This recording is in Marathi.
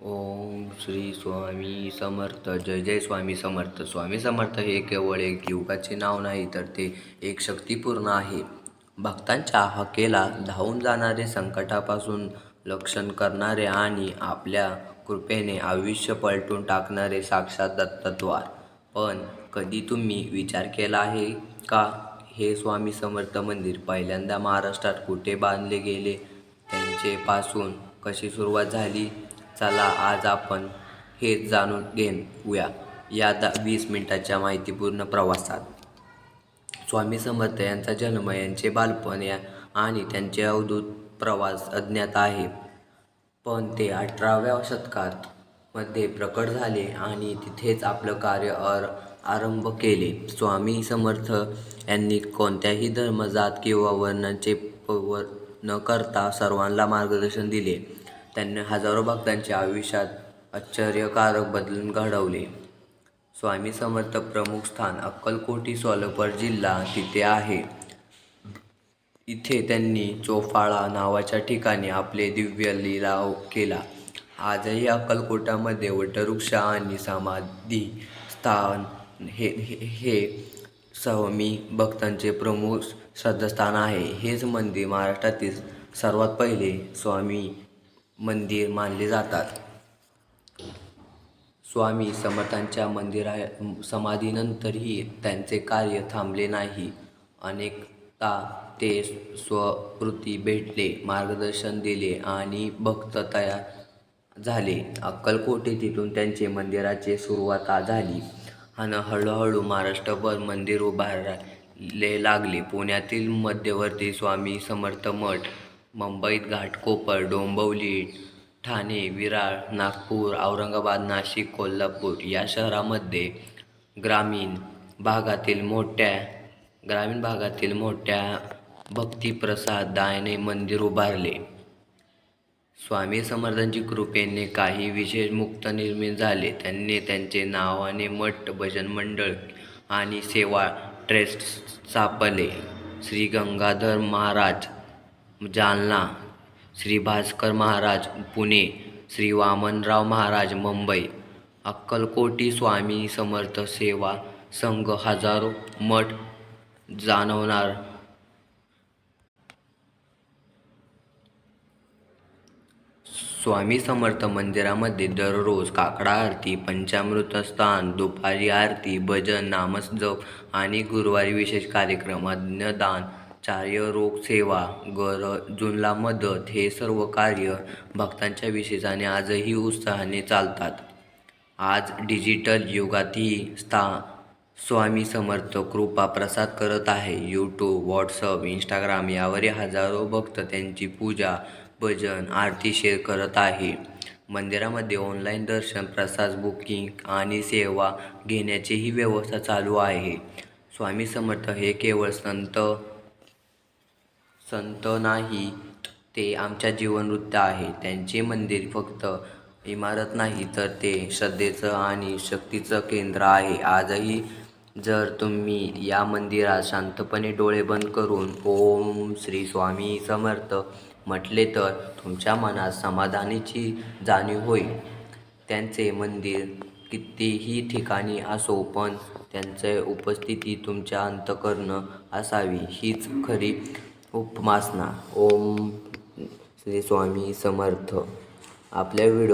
ओम श्री स्वामी समर्थ जय जय स्वामी समर्थ. स्वामी समर्थ हे केवळ एक युगाचे नाव नाही तर ते एक शक्तिपूर्ण आहे. भक्तांच्या हकेला धावून जाणारे संकटापासून रक्षण करणारे आणि आपल्या कृपेने आयुष्य पलटून टाकणारे साक्षात दत्तद्वार. पण कधी तुम्ही विचार केला आहे का? हे स्वामी समर्थ मंदिर पहिल्यांदा महाराष्ट्रात कुठे बांधले गेले? त्यांचे पासून कशी सुरुवात झाली? चला आज आपण हे जाणून घेऊया या दा वीस मिनिटाच्या माहितीपूर्ण प्रवासात. स्वामी समर्थ यांचा जन्म यांचे बालपण या आणि त्यांचे अवधूत प्रवास अज्ञात आहे. पण ते अठराव्या शतकात मध्ये प्रकट झाले आणि तिथेच आपलं कार्य अर आरंभ केले. स्वामी समर्थ यांनी कोणत्याही धर्म जात किंवा वर्णाचे वर न करता सर्वांना मार्गदर्शन दिले. त्यांनी हजारो भक्तांच्या आयुष्यात आश्चर्यकारक बदलून घडवले. स्वामी समर्थ प्रमुख स्थान अक्कलकोटी सोलापूर जिल्हा तिथे आहे. इथे त्यांनी चोफाळा नावाच्या ठिकाणी आपले दिव्य लिलाव केला. आजही अक्कलकोटामध्ये वटवृक्ष आणि समाधी स्थान हे हे- हे स्वामी भक्तांचे प्रमुख श्रद्धास्थान आहे. हेच मंदिर महाराष्ट्रातील सर्वात पहिले स्वामी मंदिर मानले जातात. स्वामी समर्थांच्या मंदिरा समाधीनंतरही त्यांचे कार्य थांबले नाही. अनेकदा ते स्वकृती भेटले मार्गदर्शन दिले आणि भक्त तयार झाले. अक्कलकोटे तिथून त्यांचे मंदिराची सुरुवात झाली आणि हळूहळू महाराष्ट्रभर मंदिर उभारले लागले. पुण्यातील मध्यवर्ती स्वामी समर्थ मठ मुंबईत घाटकोपर डोंबिवली ठाणे विरार नागपूर औरंगाबाद नाशिक कोल्हापूर या शहरामध्ये ग्रामीण भागातील मोठ्या ग्रामीण भागातील मोठ्या भक्तिप्रसादाने मंदिर उभारले. स्वामी समर्थांची कृपेने काही विशेष मुक्त निर्मित झाले. त्यांनी त्यांचे नावाने मठ भजन मंडळ आणि सेवा ट्रस्ट स्थापले. श्री गंगाधर महाराज जालना श्री भास्कर महाराज पुणे श्री वामनराव महाराज मुंबई. अक्कलकोटी स्वामी समर्थ सेवा संघ हजारो मठ जाणवणार. स्वामी समर्थ मंदिरामध्ये दररोज काकडा आरती पंचामृत स्थान दुपारी आरती भजन नामजप आणि गुरुवारी विशेष कार्यक्रम अन्नदान चार्य सेवा गरजूंना मदत हे सर्व कार्य भक्तांच्या विशेषाने आजही उत्साहाने चालतात. आज डिजिटल युगातही स्था स्वामी समर्थ कृपा प्रसाद करत आहे. यूट्यूब व्हॉट्सअप इंस्टाग्राम यावरही हजारो भक्त त्यांची पूजा भजन आरती शेअर करत आहे. मंदिरामध्ये ऑनलाईन दर्शन प्रसाद बुकिंग आणि सेवा घेण्याचीही व्यवस्था चालू आहे. स्वामी समर्थ हे केवळ संत संत नाही ते आमच्या जीवनवृत्त आहे. त्यांचे मंदिर फक्त इमारत नाही तर ते श्रद्धेचं आणि शक्तीचं केंद्र आहे. आजही जर तुम्ही या मंदिरात शांतपणे डोळे बंद करून ओम श्री स्वामी समर्थ म्हटले तर तुमच्या मनात समाधानाची जाणीव होईल. त्यांचे मंदिर कितीही ठिकाणी असो पण त्यांचे उपस्थिती तुमच्या अंतकरण असावी. हीच खरी उपासना ओम श्री स्वामी समर्थ. आपल्या व्हिडिओ